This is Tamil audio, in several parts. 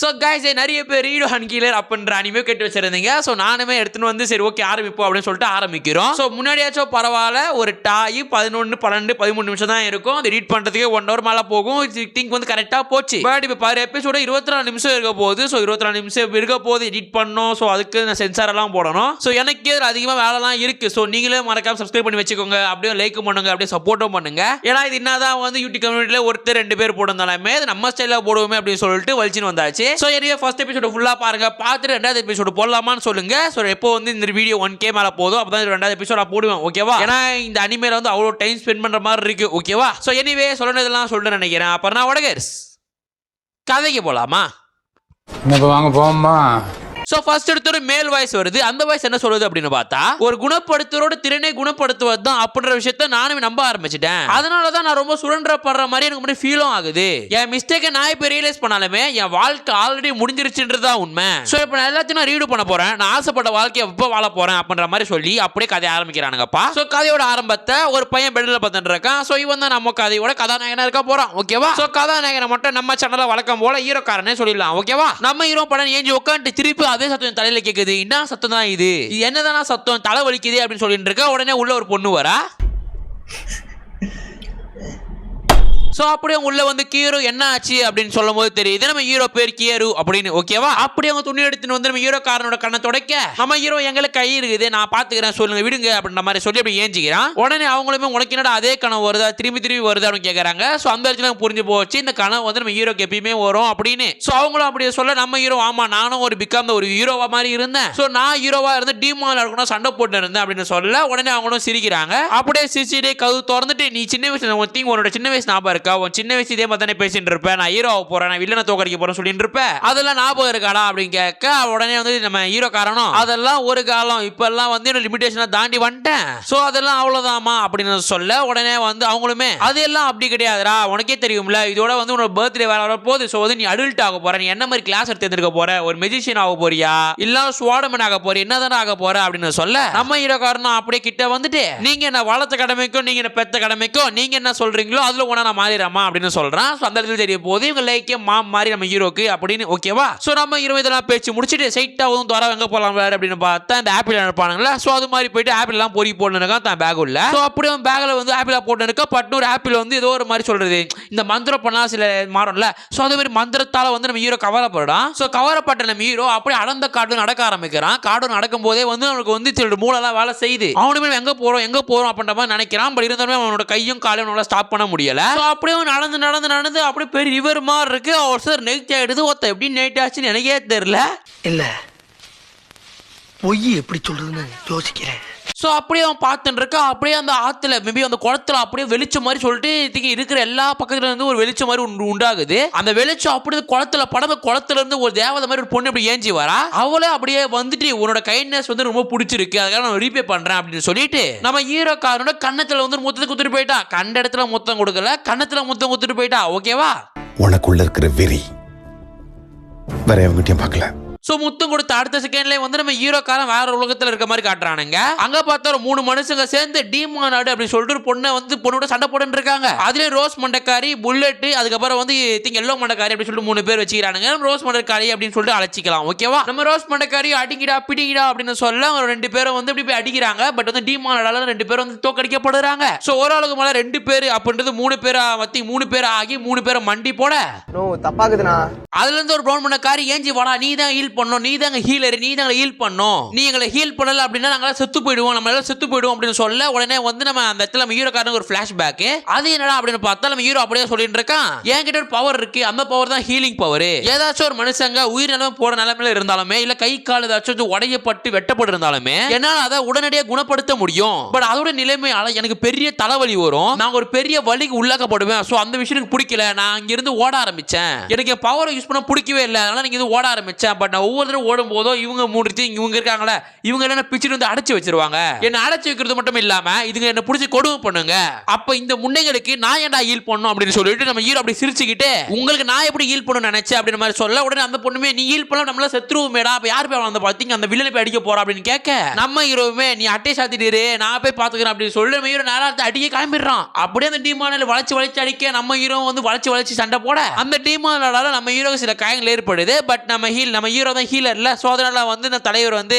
ஸோ கைஸ் நிறைய பேர் ரீடோ ஹன்கீலர் அப்படின்ற அனிமே கேட்டு வச்சிருந்தீங்க. ஸோ நானுமே எடுத்துன்னு வந்து சரி ஓகே ஆரம்பிப்போம் அப்படின்னு சொல்லிட்டு ஆரம்பிக்கிறோம். ஸோ முன்னாடியாச்சும் பரவாயில்ல ஒரு டாய் பதினொன்று பன்னெண்டு பதிமூணு நிமிஷம் தான் இருக்கும். அது ரீட் பண்ணுறதுக்கே ஒன் ஹவர் மேலே போகும். திங்க் வந்து கரெக்டாக போச்சு. பட் இப்போ பாரு எபிசோட இருபத்தி நாலு நிமிஷம் இருக்க போகுது. ஸோ இருபத்தி நாலு நிமிஷம் இருக்க போது எடிட் பண்ணணும் ஸோ அதுக்கு நான் சென்சார் எல்லாம் போடணும். ஸோ எனக்கு இதில் அதிகமாக வேலைலாம் இருக்குது ஸோ நீங்களே மறக்காம சப்ஸ்கிரைப் பண்ணி வச்சுக்கோங்க. அப்படியே லைக் பண்ணுங்க. அப்படியே சப்போர்ட்டும் பண்ணுங்க. ஏன்னா இது என்னதான் வந்து யூடியூப் கம்யூனிட்டியில் ஒருத்தர் ரெண்டு பேர் போட்டிருந்தாலுமே நம்ம ஸ்டைலில் போடுவோமே அப்படின்னு சொல்லிட்டு வலிச்சுன்னு வந்தாச்சு. ஸோ எனவே ஃபர்ஸ்ட் எபிசோடு ஃபுல்லாக பாருங்க. பார்த்துட்டு ரெண்டாவது எபிசோடு போடலாமான்னு சொல்லுங்க. ஸோ எப்போ வந்து இந்த வீடியோ ஒன் கே மேலே போதும் அப்போ தான் ரெண்டாவது எபிசோட போடுவேன். ஓகேவா ஏன்னா இந்த அனிமேல வந்து அவ்வளோ டைம் ஸ்பெண்ட் பண்ணுற மாதிரி இருக்கு. ஓகேவா ஸோ எனிவே சொல்லணுதெல்லாம் சொல்லிட்டு நினைக்கிறேன். அப்புறம் நான் உடகர்ஸ் கதைக்கு போகலாமா இப்போ வாங்க போமா ஸோ ஃபர்ஸ்ட் எடுத்த ஒரு மேல் வாய்ஸ் வருது. அந்த வாய்ஸ் என்ன சொல்லுது அப்படின்னு பார்த்தா ஒரு குணப்படுத்துவரோட திறனை குணப்படுத்துவது தான் அப்படின்ற விஷயத்த நானும் நம்ப ஆரம்பிச்சிட்டேன். அதனால தான் நான் ரொம்ப சுரண்டப்படுற மாதிரி எனக்கு முன்னாடி ஃபீலும் ஆகுது. என் மிஸ்டேக்கை நான் இப்போ ரியலைஸ் பண்ணாலுமே என் வாழ்க்கை ஆல்ரெடி முடிஞ்சிருச்சுன்றது தான் உண்மை. ஸோ இப்போ நான் எல்லாத்தையும் நான் ரீடு பண்ண போறேன். நான் ஆசைப்பட்ட வாழ்க்கையை எப்போ வாழ போறேன் அப்படின்ற மாதிரி சொல்லி அப்படியே கதையை ஆரம்பிக்கிறானுங்கப்பா. ஸோ கதையோட ஆரம்பத்தை ஒரு பையன் பெட்டில் பார்த்துட்டு இருக்கான். ஸோ இவன் தான் நம்ம கதையோட கதாநாயகனா இருக்க போகிறான் ஓகேவா ஸோ கதாநாயகனை மட்டும் நம்ம சேனலில் வழக்கம் போல ஹீரோக்காரனே சொல்லிடலாம். ஓகேவா நம்ம ஹீரோ படம் ஏஞ்சி உட்காந்து திருப்பி அதே சத்தம் என் தலையில கேக்குது. என்ன சத்தம் தான் இது? இது என்னதானா சத்தம்? தலை வலிக்குது அப்படின்னு சொல்லிட்டு இருக்க. உடனே உள்ள ஒரு பொண்ணு வரா. ஸோ அப்படியே உள்ள வந்து கீரு என்ன ஆச்சு? அப்படின்னு சொல்லும் போது தெரியுது நம்ம ஹீரோ பேர் கியரு அப்படின்னு ஓகேவா அப்படி அவங்க துணி எடுத்துட்டு வந்து நம்ம ஹீரோ காரனோட கண்ணை துடைக்க. நம்ம ஹீரோ எங்களுக்கு கை இருக்குது. நான் பாத்துக்கிறேன். சொல்லுங்க. விடுங்க அப்படின்ற மாதிரி சொல்லி அப்படி ஏஞ்சிக்கிறான். உடனே அவங்களுமே உனக்கு என்னடா அதே கனவு வருதா? திரும்பி திரும்பி வருது? அப்படின்னு கேட்கறாங்க ஸோ அந்த இடத்துல புரிஞ்சு போச்சு. இந்த கனவு வந்து நம்ம ஹீரோக்கு எப்பயுமே வரும் அப்படின்னு. ஸோ அவங்களும் அப்படி சொல்ல நம்ம ஹீரோ ஆமா நானும் ஒரு பிகாம் ஒரு ஹீரோவா மாதிரி இருந்தேன். ஸோ நான் ஹீரோவா இருந்து டீமால் இருக்கணும் சண்டை போட்டு இருந்தேன் அப்படின்னு சொல்ல உடனே அவங்களும் சிரிக்கிறாங்க. அப்படியே சிரிச்சிட்டே கது திறந்துட்டு நீ சின்ன வயசுல உன் திங் உன்னோட சின்ன வயசு ஞாபகம் இருக்கா? உன் சின்ன வயசு இதே மாதிரி தானே பேசிட்டு இருப்பேன் நான் ஹீரோ போறேன் நான் வில்லனை தோக்கடிக்க போறேன் சொல்லிட்டு இருப்பேன் அதெல்லாம் ஞாபகம் இருக்காடா அப்படின்னு கேட்க உடனே வந்து நம்ம ஹீரோ காரணம் அதெல்லாம் ஒரு காலம் இப்பெல்லாம் வந்து என்னோட லிமிடேஷனை தாண்டி வந்துட்டேன். ஸோ அதெல்லாம் அவ்வளோதாமா அப்படின்னு சொல்ல உடனே வந்து அவங்களுமே அதெல்லாம் அப்படி கிடையாதுடா உனக்கே தெரியும்ல இதோட வந்து உன்னோட பர்த்டே வர போது ஸோ வந்து நீ அடல்ட் ஆக போற நீ என்ன மாதிரி கிளாஸ் எடுத்து எடுத்துக்க போற? ஒரு மெஜிஷியன் ஆக போறியா? இல்ல சுவாடமன் ஆக போற என்னதானே ஆக போற? அப்படின்னு சொல்ல நம்ம ஹீரோ காரணம் அப்படியே கிட்ட வந்துட்டு நீங்க என்ன வளர்த்த கடமைக்கும் நீங்க என்ன பெத்த கடமைக்கும் நீங்க என்ன சொல்றீங்களோ அதுல ஒண்ணா நான் மாறிடுறேமா அப்படின்னு சொல்றான். ஸோ அந்த இடத்துல தெரிய போது இவங்க லைக்கே மாம் மாதிரி நம்ம ஹீரோக்கு அப்படின்னு ஓகேவா ஸோ நம்ம ஹீரோ இதெல்லாம் பேச்சு முடிச்சுட்டு சைட்டா தோறா தோற எங்க போலாம் வேற அப்படின்னு பார்த்தா இந்த ஆப்பிள் நினைப்பானுங்களா? ஸோ அது மாதிரி போயிட்டு ஆப்பிள் எல்லாம் பொறி போடணுக்கா தான் பேக் உள்ள. ஸோ அப்படியே பேக்ல வந்து ஆப்பிளா போட்டு இருக்கா பட்டு ஒரு ஆப்பிள் வந்து ஏதோ ஒரு மாதிரி சொல்றது. இந்த மந்திரம் பண்ணா சில மாறும்ல. ஸோ அதே மாதிரி மந்திரத்தால வந்து நம்ம ஹீரோ கவலைப்படுறான். ஸோ கவலைப்பட்ட நம்ம ஹீரோ அப்படியே அடந்த காடு நடக்க ஆரம்பிக்கிறான். காடு நடக்கும் போதே வந்து அவனுக்கு வந்து சில மூளெல்லாம் வேலை செய்யுது. அவனுமே எங்க போறோம் எங்க போறோம் அப்படின்ற மாதிரி நினைக்கிறான். பட் இருந்தாலுமே அவனோட கையும் காலையும் அவனால ஸ்டாப் பண்ண முடியல. அப்படியே நடந்து நடந்து நடந்து அப்படியே பெரிய ரிவர் மாதிரி இருக்கு. அவர் சார் நெக்ட் ஆயிடுது. ஒருத்த எப்படி நைட் ஆச்சுன்னு எனக்கே தெரியல. இல்ல பொய் எப்படி சொல்றதுன்னு யோசிக்கிறேன். ஸோ அப்படியே அவன் பார்த்துட்டு இருக்கா அப்படியே அந்த ஆற்றுல மேபி அந்த குளத்துல அப்படியே வெளிச்சம் மாதிரி சொல்லிட்டு இதுக்கு இருக்கிற எல்லா பக்கத்துல இருந்து ஒரு வெளிச்சம் மாதிரி உண்டாகுது. அந்த வெளிச்சம் அப்படியே குளத்துல படம் குளத்துல இருந்து ஒரு தேவதை மாதிரி ஒரு பொண்ணு அப்படி ஏஞ்சி வரா. அவளே அப்படியே வந்துட்டு உன்னோட கைண்ட்னஸ் வந்து ரொம்ப பிடிச்சிருக்கு. அதுக்காக நான் ரீபே பண்றேன் அப்படின்னு சொல்லிட்டு நம்ம ஹீரோக்காரனோட கண்ணத்துல வந்து முத்தத்தை குத்துட்டு போயிட்டா. கண்ட இடத்துல முத்தம் கொடுக்கல கண்ணத்துல முத்தம் குத்துட்டு போயிட்டா. ஓகேவா உனக்குள்ள இருக்கிற வெறி வேற எவங்கிட்டயும் பார்க்கல. ஸோ முத்தம் கொடுத்த அடுத்த செகண்ட்லேயே வந்து நம்ம ஹீரோக்காரன் வேற உலகத்தில் இருக்க மாதிரி காட்டுறானுங்க. அங்க பார்த்தா ஒரு மூணு மனுஷங்க சேர்ந்து டீமா நாடு அப்படின்னு சொல்லிட்டு ஒரு பொண்ணை வந்து பொண்ணோட சண்டை போட்டுன்னு இருக்காங்க. அதுலேயும் ரோஸ் மண்டக்காரி புல்லட் அதுக்கப்புறம் வந்து திங்க எல்லோ மண்டக்காரி அப்படின்னு சொல்லிட்டு மூணு பேர் வச்சுக்கிறானுங்க. ரோஸ் மண்டக்காரி அப்படின்னு சொல்லிட்டு அழைச்சிக்கலாம் ஓகேவா நம்ம ரோஸ் மண்டக்காரி அடிக்கிடா பிடிக்கிடா அப்படின்னு சொல்ல அவங்க ரெண்டு பேரும் வந்து இப்படி போய் அடிக்கிறாங்க. பட் வந்து டீமா நாடால ரெண்டு பேரும் வந்து தோக்கடிக்கப்படுறாங்க ஸோ ஒரு ஆளுக்கு மேலே ரெண்டு பேர் அப்படின்றது மூணு பேரா வத்தி மூணு பேர் ஆகி மூணு பேரை மண்டி போட தப்பாக்குதுண்ணா அதுல இருந்து ஒரு ப்ரௌன் பண்ண காரி ஏஞ்சி வாடா நீ தான் ஹீல் பண்ணோம் நீ தான் ஹீலர் நீ தான் ஹீல் பண்ணோம். நீ எங்களை ஹீல் பண்ணல அப்படின்னா நாங்களா செத்து போயிடுவோம் நம்ம எல்லாம் செத்து போயிடுவோம் அப்படின்னு சொல்ல உடனே வந்து நம்ம அந்த இடத்துல நம்ம ஹீரோக்காரனுக்கு ஒரு ஃபிளாஷ் பேக் அது என்னடா அப்படின்னு பார்த்தா நம்ம ஹீரோ அப்படியே சொல்லிட்டு இருக்கான். என்கிட்ட ஒரு பவர் இருக்கு அந்த பவர் தான் ஹீலிங் பவர் ஏதாச்சும் ஒரு மனுஷங்க உயிர் நிலைமை போற நிலைமையில இருந்தாலுமே இல்ல கை கால் ஏதாச்சும் உடையப்பட்டு வெட்டப்பட்டு இருந்தாலுமே என்னால அதை உடனடியாக குணப்படுத்த முடியும். பட் அதோட நிலைமையால எனக்கு பெரிய தலைவலி வரும். நான் ஒரு பெரிய வலிக்கு உள்ளாக்கப்படுவேன். ஸோ அந்த விஷயம் எனக்கு பிடிக்கல. நான் இங்கிருந்து ஓட ஆரம்பிச்சேன். எனக்கு பவர் யூஸ் பண்ண பிடிக்கவே இல்லை. அதனால நீங்க இது ஓட ஆரம்பிச்சேன். பட் நான் ஒவ்வொரு தடவை ஓடும் போதோ இவங்க மூடுறது இவங்க இருக்காங்களே இவங்க என்ன பிச்சுட்டு வந்து அடைச்சு வச்சிருவாங்க? என்ன அடைச்சு வைக்கிறது மட்டும் இல்லாம இதுங்க என்ன பிடிச்சி கொடுமை பண்ணுங்க. அப்ப இந்த முன்னைகளுக்கு நான் ஏன்டா ஹீல் பண்ணும் அப்படின்னு சொல்லிட்டு நம்ம ஹீரோ அப்படி சிரிச்சுக்கிட்டு உங்களுக்கு நான் எப்படி ஹீல் பண்ணணும் நினைச்சேன் அப்படின்னு மாதிரி சொல்ல உடனே அந்த பொண்ணுமே நீ ஹீல் பண்ணலாம் நம்மள செத்துருவோமேடா அப்ப யார் போய் வந்து பாத்தீங்க? அந்த வில்லனை போய் அடிக்க போறா? அப்படின்னு கேட்க நம்ம ஹீரோவுமே நீ அட்டை சாத்திட்டு நான் போய் பாத்துக்கிறேன் அப்படின்னு சொல்லி நம்ம ஹீரோ நேரத்தை அடிக்க கிளம்பிடுறான் அப்படியே அந்த டீமானில் வளைச்சு வளைச்சு அடிக்க நம்ம ஹீரோ வந்து வளைச்சு வளைச்சு சண்டை போட அந்த டீமானால நம்ம ஹீரோ சில காயங்கள் ஏற்படுது. பட் நம்ம ஹீல் நம்ம ஹீரோ தான் ஹீலர்ல ஸோ அதனால வந்து இந்த தலைவர் வந்து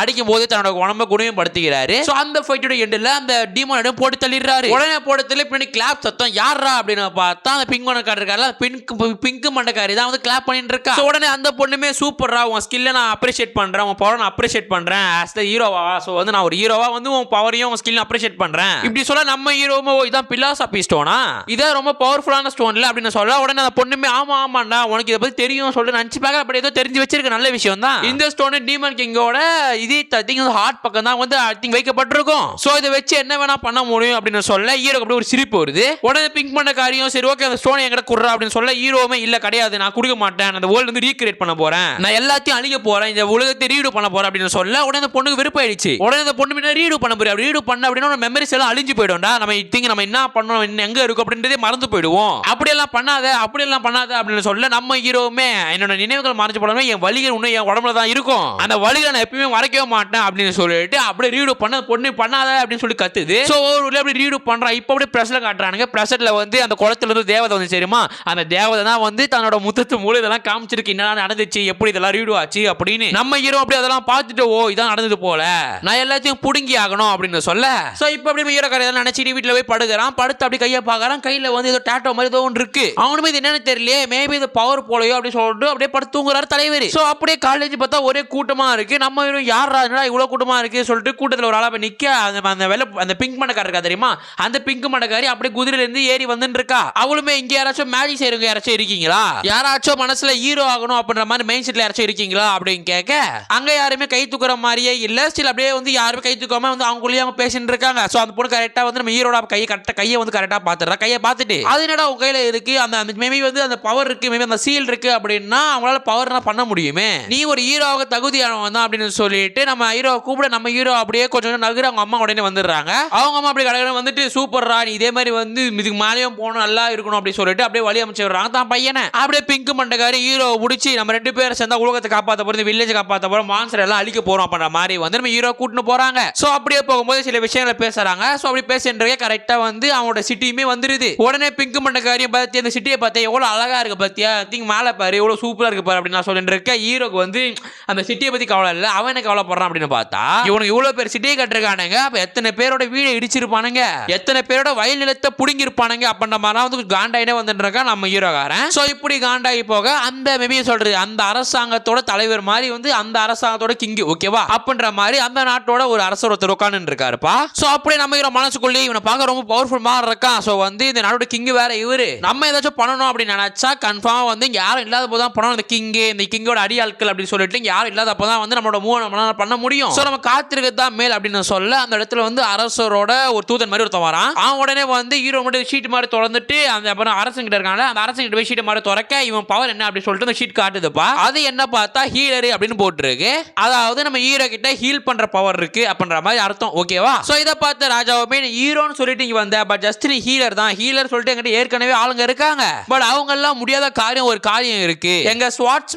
அடிக்கும் போது தன்னோட உடம்ப குணமைப்படுத்திக்கிறாரு ஸோ அந்த ஃபைட்டோட எண்டில் அந்த டீமானிடம் போட்டு தள்ளிடுறாரு. உடனே போட்டு தள்ளி பின்னாடி கிளாப் சத்தம் யாரா அப்படின்னு பார்த்தா அந்த பிங்க் மண்டக்காரர் இருக்கார்ல பிங்க் பிங்க் மண்டக்காரி தான் வந்து கிளாப் பண்ணிட்டு இருக்கா. உடனே அந்த பொண்ணுமே சூப்பரா உன் ஸ்கில்லை நான் அப்ரிஷியேட் பண்றேன் உன் பவர் நான் அப்ரிஷியேட் பண்றேன். ஆஸ் த ஹீரோவா ஸோ வந்து நான் ஒரு ஹீரோவா வந்து உன் பவரையும் உன் ஸ்கில்லையும் அப்ரிஷியேட் பண்றேன். இப்படி சொல்ல நம்ம ஹீரோமோ இதான் பிலாசபி ஸ்டோனா இதான் ரொம்ப பவர்ஃபுல்லான ஸ்டோன்ல அப்படின்னு சொல்ல உடனே அந்த பொண்ணுமே ஆமா ஆமாண்டா உனக்கு இதை பத்தி தெரியும் சொல்லி நினச்சி பார்க்க அப்படி ஏதோ தெரிஞ்சு வச்சிருக்க நல்ல விஷயம் தான் இந்த ஸ்டோன் டீமன் கிங்கோட இது திங் ஹார்ட் பக்கம் தான் வந்து ஐ திங்க் வைக்கப்பட்டிருக்கும். ஸோ இதை வச்சு என்ன வேணா பண்ண முடியும் அப்படின்னு சொல்ல ஹீரோக்கு அப்படி ஒரு சிரிப்பு வருது. உடனே பிங்க் பண்ண காரியம் சரி ஓகே அந்த ஸ்டோன் எங்கிட்ட குடுறா அப்படின்னு சொல்ல ஹீரோவுமே இல்ல கிடையாது நான் கொடுக்க மாட்டேன். அந்த வேர்ல்டு வந்து ரீக்ரியேட் பண்ண போறேன். நான் எல்லாத்தையும் அழிக்க போறேன். இந்த உலகத்தை ரீடு பண்ண போறேன் அப்படின்னு சொல்ல உடனே அந்த பொண்ணுக்கு விருப்பாயிடுச்சு உடனே அந்த பொண்ணு முன்னாடி ரீடு பண்ண போறேன். ரீடு பண்ண அப்படின்னா மெமரிஸ் எல்லாம் அழிஞ்சு போயிடும்டா. நம்ம திங்க் நம்ம என்ன பண்ணணும் என்ன எங்க இருக்கும் அப்படின்றதே மறந்து போயிடுவோம். அப்படியெல்லாம் பண்ணாத அப்படியெல்லாம் பண்ணாத அப்படின்னு சொல்ல நம்ம ஹீரோவுமே என்னோட நினைவுகள் மறைஞ்சு போடாம என் வலிகள் இன்னும் என் உடம்புல தான் இருக்கும். அந்த வலிகளை நான் எப்பயுமே மறைக்கவே மாட்டேன் அப்படின்னு சொல்லிட்டு அப்படியே ரீடு பண்ண பொண்ணு பண்ணாத அப்படின்னு சொல்லி கத்துது. ஸோ ஒரு அப்படி ரீடு பண்றான். இப்போ அப்படியே ப்ரெஸ்ல காட்டுறானுங்க. ப்ரெஸ்ல வந்து அந்த குளத்துல இருந்து தேவதை வந்து சரிமா அந்த தேவதை தான் வந்து தன்னோட முத்தத்து மூலம் இதெல்லாம் காமிச்சிருக்கு. என்ன நடந்துச்சு? எப்படி இதெல்லாம் ரீடு ஆச்சு? அப்படின்னு. நம்ம ஹீரோ அப்படி அதெல்லாம் பார்த்துட்டு ஓ இதான் நடந்தது போல. நான் எல்லாத்தையும் புடுங்கி ஆகணும் அப்படின்னு சொல்ல. ஸோ இப்போ அப்படி ஹீரோ கரை நினைச்சிட்டு வீட்டில் போய் படுக்கிறான். படுத்து அப்படி கையை பார்க்கறான். கையில வந்து ஏதோ டேட்டோ மாதிரி ஏதோ ஒன்று இருக்கு. அவனுமே இது என்னன்னு தெரியலையே. மேபி இது பவர் போலையோ அப்படி சொல்லிட்டு அப்படியே படுத்து தூங்குறாரு தலைவர். ஸோ ஸோ அப்படியே காலேஜ் பார்த்தா ஒரே கூட்டமா இருக்கு. நம்ம இவரும் யார் என்னடா இவ்வளோ கூட்டமா இருக்குது சொல்லிட்டு கூட்டத்தில் ஒரு ஆளாக போய் நிற்க அந்த அந்த வெள்ள அந்த பிங்க் மண்டக்கார இருக்கா தெரியுமா? அந்த பிங்க் மண்டக்காரி அப்படியே குதிரையிலேருந்து ஏறி வந்துன்னு இருக்கா. அவளுமே இங்கே யாராச்சும் மேஜிக் செய்கிறவங்க யாராச்சும் இருக்கீங்களா? யாராச்சும் மனசுல ஹீரோ ஆகணும் அப்படின்ற மாதிரி மெயின் செட்டில் யாராச்சும் இருக்கீங்களா அப்படின்னு கேட்க அங்கே யாருமே கை தூக்குற மாதிரியே இல்லை. ஸ்டில் அப்படியே வந்து யாருமே கை தூக்காம வந்து அவங்களும் அவங்க பேசிட்டு இருக்காங்க. ஸோ அந்த பொண்ணு கரெக்டாக வந்து நம்ம ஹீரோட கையை கரெக்டாக கையை வந்து கரெக்டாக பாத்துறா கையை பார்த்துட்டு அது என்னடா உங்க கையில் இருக்கு? அந்த அந்த மேபி வந்து அந்த பவர் இருக்கு. மேபி அந்த சீல் இருக்குது அப்படின்னா அவங்களால பவர் பண்ண முடியும். நீ ஒரு ஹீரோவுக்கு தகுதியானவன் தான் அப்படின்னு சொல்லிட்டு நம்ம ஹீரோ கூப்பிட நம்ம ஹீரோ அப்படியே கொஞ்சம் கொஞ்சம் நகர் அவங்க அம்மா உடனே வந்துடுறாங்க. அவங்க அம்மா அப்படி கடற்கரை வந்துட்டு சூப்பர்ரா நீ இதே மாதிரி வந்து இதுக்கு மேலேயும் போகணும் நல்லா இருக்கணும் அப்படி சொல்லிட்டு அப்படியே வழி அமைச்சு விடுறாங்க. தான் பையனை. அப்படியே பிங்க் மண்டக்காரி ஹீரோ பிடிச்சி நம்ம ரெண்டு பேரும் சேர்ந்தா உலகத்தை காப்பாற்ற போறோம் வில்லேஜ் காப்பாற்ற போறோம் மான்சர் எல்லாம் அழிக்க போறோம் அப்படின்ற மாதிரி வந்து நம்ம ஹீரோ கூட்டின்னு போறாங்க. சோ அப்படியே போகும்போது சில விஷயங்களை பேசுறாங்க. சோ அப்படி பேசுன்றதே கரெக்டா வந்து அவனோட சிட்டியுமே வந்துருது. உடனே பிங்க் மண்டக்காரியும் பார்த்து அந்த சிட்டியை பார்த்தா எவ்வளவு அழகா இருக்கு பாத்தியா? திங்க் மேலே பாரு எவ்வளவு சூப்பரா இருக்கு பாரு அப்படின்னு நான் சொல்லிட்டு இருக்கேன். ஹீரோக்கு வந்து அந்த சிட்டியை பத்தி கவலை இல்லை. அவன் என்ன கவலைப்படுறான் அப்படின்னு பார்த்தா இவனுக்கு இவ்வளவு பேர் சிட்டியை கட்டிருக்கானுங்க. அப்ப எத்தனை பேரோட வீடை இடிச்சிருப்பானுங்க. எத்தனை பேரோட வயல் நிலத்தை புடுங்கி இருப்பானுங்க அப்படின்ற மாதிரிலாம் வந்து காண்டாயினே வந்துட்டு இருக்கான் நம்ம ஹீரோக்காரன். சோ இப்படி காண்டாகி போக அந்த மேபி சொல்றது அந்த அரசாங்கத்தோட தலைவர் மாதிரி வந்து அந்த அரசாங்கத்தோட கிங்கு ஓகேவா அப்படின்ற மாதிரி அந்த நாட்டோட ஒரு அரசர் ஒருத்தர் உட்காந்து இருக்காருப்பா சோ அப்படியே நம்ம ஹீரோ மனசுக்குள்ளே இவனை பார்க்க ரொம்ப பவர்ஃபுல் மாதிரி இருக்கான். சோ வந்து இந்த நாட்டோட கிங்கு வேற இவரு. நம்ம ஏதாச்சும் பண்ணணும் அப்படின்னு நினைச்சா கன்ஃபார்மா வந்து இங்கே யாரும் இல்லாத போது தான் பண்ணணும். இந்த கிங்கு இந்த கிங்கோட அடியாட்கள் அப்படின்னு சொல்லிட்டு யாரும் இல்லாத தான் வந்து நம்மளோட மூவ் நம்மளால பண்ண முடியும். ஸோ நம்ம காத்திருக்கிறது தான் மேல் அப்படின்னு சொல்ல அந்த இடத்துல வந்து அரசரோட ஒரு தூதன் மாதிரி ஒருத்தன் வரான். அவன் உடனே வந்து ஹீரோ மட்டும் ஷீட் மாதிரி திறந்துட்டு அந்த அப்புறம் அரசங்கிட்ட இருக்காங்க அந்த அரசங்கிட்ட போய் ஷீட் மாதிரி திறக்க இவன் பவர் என்ன அப்படின்னு சொல்லிட்டு அந்த ஷீட் காட்டுதுப்பா. அது என்ன பார்த்தா ஹீலர் அப்படின்னு போட்டுருக்கு. அதாவது நம்ம ஹீரோ கிட்ட ஹீல் பண்ற பவர் இருக்கு அப்படின்ற மாதிரி அர்த்தம் ஓகேவா ஸோ இதை பார்த்து ராஜாவுமே ஹீரோன்னு சொல்லிட்டு இங்க வந்த பட் ஜஸ்ட் நீ ஹீலர் தான். ஹீலர் சொல்லிட்டு என்கிட்ட ஏற்கனவே ஆளுங்க இருக்காங்க. பட் அவங்க எல்லாம் முடியாத காரியம் ஒரு காரியம் இருக்கு. எங்க ஸ்வாட்ஸ்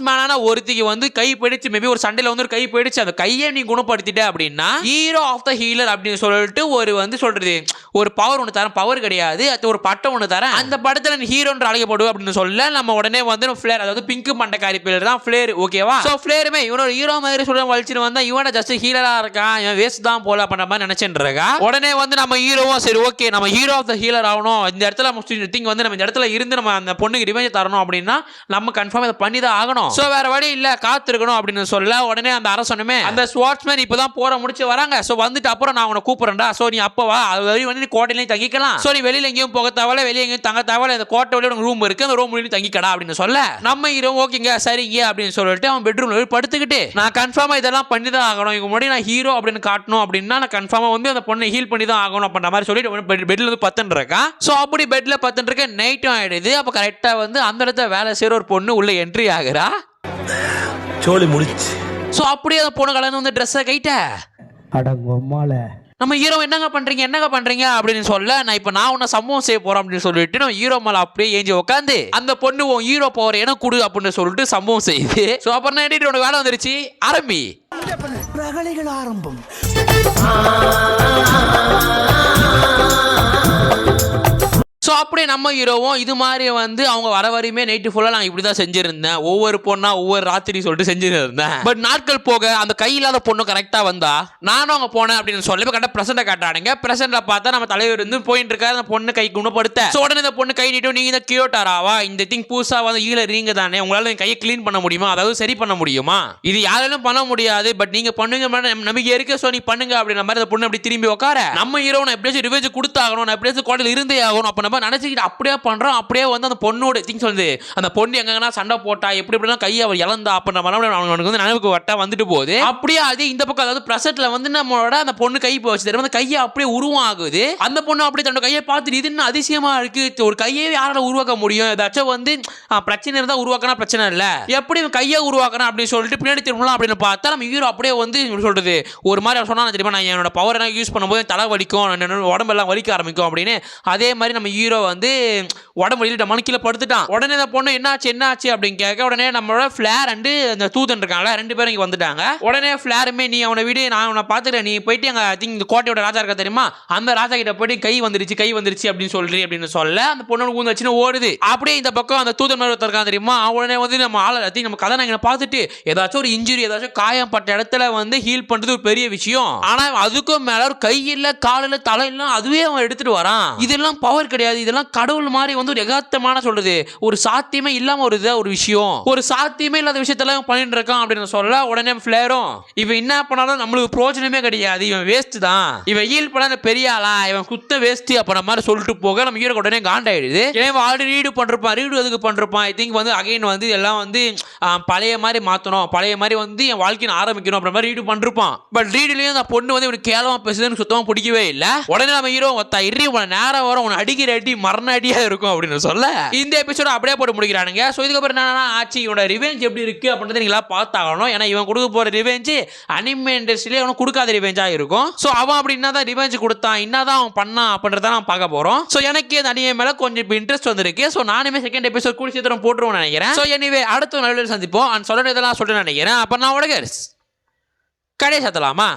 ஒரு ஒருத்திக்கு வந்து கை பிடிச்சு மேபி ஒரு சண்டையில வந்து ஒரு கை பிடிச்சு அந்த கையை நீ குணப்படுத்திட்ட அப்படின்னா ஹீரோ ஆஃப் த ஹீலர் அப்படின்னு சொல்லிட்டு ஒரு வந்து சொல்றது ஒரு பவர் ஒன்று தரேன். பவர் கிடையாது. அது ஒரு பட்டம் ஒன்று தரேன். அந்த படத்தில் நீ ஹீரோன்ற அழைக்கப்படுவோம் அப்படின்னு சொல்ல நம்ம உடனே வந்து ஃபிளேர் அதாவது பிங்க் மண்டக்காரி பிளேயர் தான் ஃபிளேர் ஓகேவா ஸோ ஃபிளேருமே இவனோட ஹீரோ மாதிரி சொல்ல வலிச்சுட்டு வந்தா இவன ஜஸ்ட் ஹீலரா இருக்கான். இவன் வேஸ்ட் தான் போல அப்படின்ற மாதிரி நினைச்சுட்டு இருக்கா? உடனே வந்து நம்ம ஹீரோவும் சரி ஓகே நம்ம ஹீரோ ஆஃப் த ஹீலர் ஆகணும். இந்த இடத்துல திங் வந்து நம்ம இந்த இடத்துல இருந்து நம்ம அந்த பொண்ணுக்கு ரிவெஞ்ச் தரணும் அப்படின்னா நம்ம கன்ஃபார்ம் இதை பண்ணி தான் ஆகணும். ஸோ வேற வழி இல்ல காத்திருக்கணும் அப்படின்னு சொல்ல உடனே அந்த அரசனுமே அந்த ஸ்வாட்ஸ்மேன் இப்பதான் போற முடிச்சு வராங்க. ஸோ வந்துட்டு அப்புறம் நான் உன்னை கூப்பிடுறேன்டா. ஸோ நீ அப்போ வா. அது வரையும் வந்து நீ கோட்டையிலையும் தங்கிக்கலாம். ஸோ நீ வெளியில எங்கேயும் போக தேவையில்ல வெளியே எங்கேயும் தங்க தேவையில்ல. இந்த கோட்டை வெளியே உனக்கு ரூம் இருக்கு. அந்த ரூம் வெளியே தங்கிக்கடா அப்படின்னு சொல்ல. நம்ம ஹீரோ ஓகேங்க சரிங்க அப்படின்னு சொல்லிட்டு அவன் பெட்ரூம்ல போய் படுத்துக்கிட்டு நான் கன்ஃபார்மா இதெல்லாம் பண்ணி தான் ஆகணும். இவங்க முன்னாடி நான் ஹீரோ அப்படின்னு காட்டணும் அப்படின்னா நான் கன்ஃபார்மா வந்து அந்த பொண்ணை ஹீல் பண்ணி தான் ஆகணும் அப்படின்ற மாதிரி சொல்லிட்டு பெட்ல வந்து பத்துன்னு இருக்கான் ஸோ அப்படி பெட்ல பத்துன்னு இருக்க நைட்டும் ஆயிடுது. அப்போ கரெக்டாக வந்து அந்த இடத்துல வேலை செய்கிற ஒரு பொண்ணு உள்ள என்ட்ரி ஆகுறா. சோழி முடிச்சு. ஸோ அப்படியே அந்த பொண்ணு கலந்து வந்து ட்ரெஸ்ஸை கைட்ட. அடங்கம்மால நம்ம ஹீரோ என்னங்க பண்றீங்க? என்னங்க பண்றீங்க? அப்படின்னு சொல்ல நான் இப்போ நான் உன்னை சம்பவம் செய்ய போறேன் அப்படின்னு சொல்லிட்டு நம்ம ஹீரோ மேல அப்படியே ஏஞ்சி உட்காந்து அந்த பொண்ணு உன் ஹீரோ பவர் எனக்கு கொடு அப்படின்னு சொல்லிட்டு சம்பவம் செய்யுது ஸோ அப்புறம் நான் எடிட் உனக்கு வேலை வந்துருச்சு? ஆரம்பி. ஆரம்பம். ஸோ அப்படியே நம்ம ஹீரோவும் இது மாதிரி வந்து அவங்க வர வரையுமே நைட்டு ஃபுல்லாக நான் இப்படி தான் செஞ்சுருந்தேன். ஒவ்வொரு பொண்ணா ஒவ்வொரு ராத்திரி சொல்லிட்டு செஞ்சுருந்தேன். பட் நாட்கள் போக அந்த கை இல்லாத பொண்ணு கரெக்டாக வந்தா நானும் அவங்க போனேன் அப்படின்னு சொல்லி இப்போ கரெக்டாக ப்ரெசென்ட்டை காட்டானுங்க பார்த்தா நம்ம தலைவர் வந்து போயிட்டு இருக்காரு அந்த பொண்ணு கை குணப்படுத்த. ஸோ உடனே இந்த பொண்ணு கை நீட்டும் நீங்க இந்த கியோட்டாராவா இந்த திங் புதுசாக வந்து ஈழ ரீங்க தானே உங்களால் என் கையை க்ளீன் பண்ண முடியுமா? அதாவது சரி பண்ண முடியுமா? இது யாராலும் பண்ண முடியாது பட் நீங்க பண்ணுங்க மேடம் நம்பிக்கை இருக்கு ஸோ நீ பண்ணுங்க அப்படின்ற மாதிரி அந்த பொண்ணு அப்படி திரும்பி உட்கார. நம்ம ஹீரோ நான் எப்படியாச்சும் ரிவேஜ் கொடுத்தாகணும் நான் எப்படியாச்சும் கோட்டையில் இருந்தே ஆகணும் அப்போ நம்ம நினச்சிக்கிட்டு அப்படியே பண்ணுறோம் அப்படியே வந்து அந்த பொண்ணோட திங்ஸ் வந்து அந்த பொண்ணு எங்கன்னா சண்டை போட்டா எப்படி எப்படிலாம் கையை அவர் இழந்தா அப்படின்ற மாதிரி அவனுக்கு வந்து நினைவுக்கு வட்டா வந்துட்டு போகுது. அப்படியே அதே இந்த பக்கம் அதாவது பிரசட்ல வந்து நம்மளோட அந்த பொண்ணு கை போச்சு தெரியும்? அந்த கையை அப்படியே உருவம் ஆகுது அந்த பொண்ணு அப்படியே தன்னோட கையை பார்த்துட்டு இது என்ன அதிசயமா இருக்கு? ஒரு கையே யாரால உருவாக்க முடியும்? ஏதாச்சும் வந்து பிரச்சனை இருந்தால் உருவாக்கினா பிரச்சனை இல்லை. எப்படி கையை உருவாக்கணும் அப்படின்னு சொல்லிட்டு பின்னாடி திரும்பலாம் அப்படின்னு பார்த்தா நம்ம ஹீரோ அப்படியே வந்து சொல்கிறது சொல்றது? ஒரு மாதிரி அவன் சொன்னா தெரியுமா? நான் என்னோட பவர் எல்லாம் யூஸ் பண்ணும்போது தலை வலிக்கும் உடம்பெல்லாம் வலிக்க ஆரம்பிக்கும் அப்படின்னு. அதே மாதிரி நம்ம ஹீரோ வந்து உடம்பு வலியிட்ட மனு கீழே படுத்துட்டான். உடனே இந்த பொண்ணு என்னாச்சு என்னாச்சு? அப்படின்னு கேட்க உடனே நம்மளோட ஃபிளேர் அண்டு அந்த தூதன் இருக்காங்களா ரெண்டு பேரும் இங்கே வந்துட்டாங்க. உடனே ஃபிளேருமே நீ அவனை விடு நான் அவனை பார்த்துக்கிறேன். நீ போயிட்டு அங்கே ஐ திங்க் இந்த கோட்டையோட ராஜா இருக்கா தெரியுமா? அந்த ராஜா கிட்ட போயிட்டு கை வந்துருச்சு கை வந்துருச்சு அப்படின்னு சொல்றி அப்படின்னு சொல்ல அந்த பொண்ணு ஊந்து வச்சுன்னு ஓடுது. அப்படியே இந்த பக்கம் அந்த தூதன் மேல இருக்கான் தெரியுமா? உடனே வந்து நம்ம ஆளை ஐ think நம்ம கதாநாயகனை பார்த்துட்டு ஏதாச்சும் ஒரு இன்ஜுரி ஏதாச்சும் காயப்பட்ட இடத்துல வந்து ஹீல் பண்றது ஒரு பெரிய விஷயம். ஆனா அதுக்கும் மேல ஒரு கை இல்ல கால் தலை இல்ல அதுவே அவன் எடுத்துட்டு வரான். இதெல்லாம் பவர் கிடையாது. இதெல்லாம் கடவுள் மாதிரி வந்து ஒரு எகாத்தமான சொல்றது. ஒரு சாத்தியமே இல்லாம ஒரு இதாக ஒரு விஷயம். ஒரு சாத்தியமே இல்லாத விஷயத்தெல்லாம் பண்ணிட்டு இருக்கான் அப்படின்னு சொல்ல உடனே ஃபிளேரும். இவன் என்ன பண்ணாலும் நம்மளுக்கு பிரோஜனமே கிடையாது. இவன் வேஸ்ட் தான். இவன் ஹீல் பண்ண பெரிய ஆளா இவன் குத்த வேஸ்ட் அப்படின்ற மாதிரி சொல்லிட்டு போக நம்ம ஹீரோ உடனே காண்டாயிடுது. ஏன் ஆல்ரெடி ரீடு பண்ணிருப்பான் ரீடு எதுக்கு பண்ணிருப்பான்? ஐ திங்க் வந்து அகைன் வந்து எல்லாம் வந்து பழைய மாதிரி மாத்தணும். பழைய மாதிரி வந்து என் வாழ்க்கையை ஆரம்பிக்கணும் அப்படின்ற மாதிரி ரீடு பண்ணிருப்பான். பட் ரீடுலயும் அந்த பொண்ணு வந்து இவனுக்கு கேவலமா பேசுதுன்னு சுத்தமா பிடிக்கவே இல்ல. உடனே நம்ம ஹீரோ ஒத்தா இரு உன நேரம் வரும் உன அடிக்கிற அடி மரண அடியா இருக்கும் அப்படின்னு சொல்ல இந்த எபிசோட அப்படியே போட்டு முடிக்கிறானுங்க. ஸோ இதுக்கப்புறம் என்னன்னா ஆச்சு இவனோட ரிவெஞ்ச் எப்படி இருக்கு அப்படின்றத நீங்களா பார்த்தாகணும். ஏன்னா இவன் கொடுக்க போற ரிவெஞ்ச் அனிமே இண்டஸ்ட்ரியிலே அவனுக்கு கொடுக்காத ரிவெஞ்சா இருக்கும். ஸோ அவன் அப்படி என்னதான் ரிவெஞ்ச் கொடுத்தான் என்ன தான் அவன் பண்ணான் அப்படின்றத நான் பார்க்க போறோம். ஸோ எனக்கு அந்த அனிமே மேல கொஞ்சம் இப்போ இன்ட்ரெஸ்ட் வந்திருக்கு. ஸோ நானுமே செகண்ட் எபிசோட் கூடி சீக்கிரம் போட்டுருவோம்னு நினைக்கிறேன். ஸோ எனிவே அடுத்த நல்ல சந்திப்போம். அண்ட் சொல்ல இதெல்லாம் சொல்லிட்டு நினைக்கிறேன். அப்போ நான் உடகர்ஸ் கடையை சாத்தலாமா?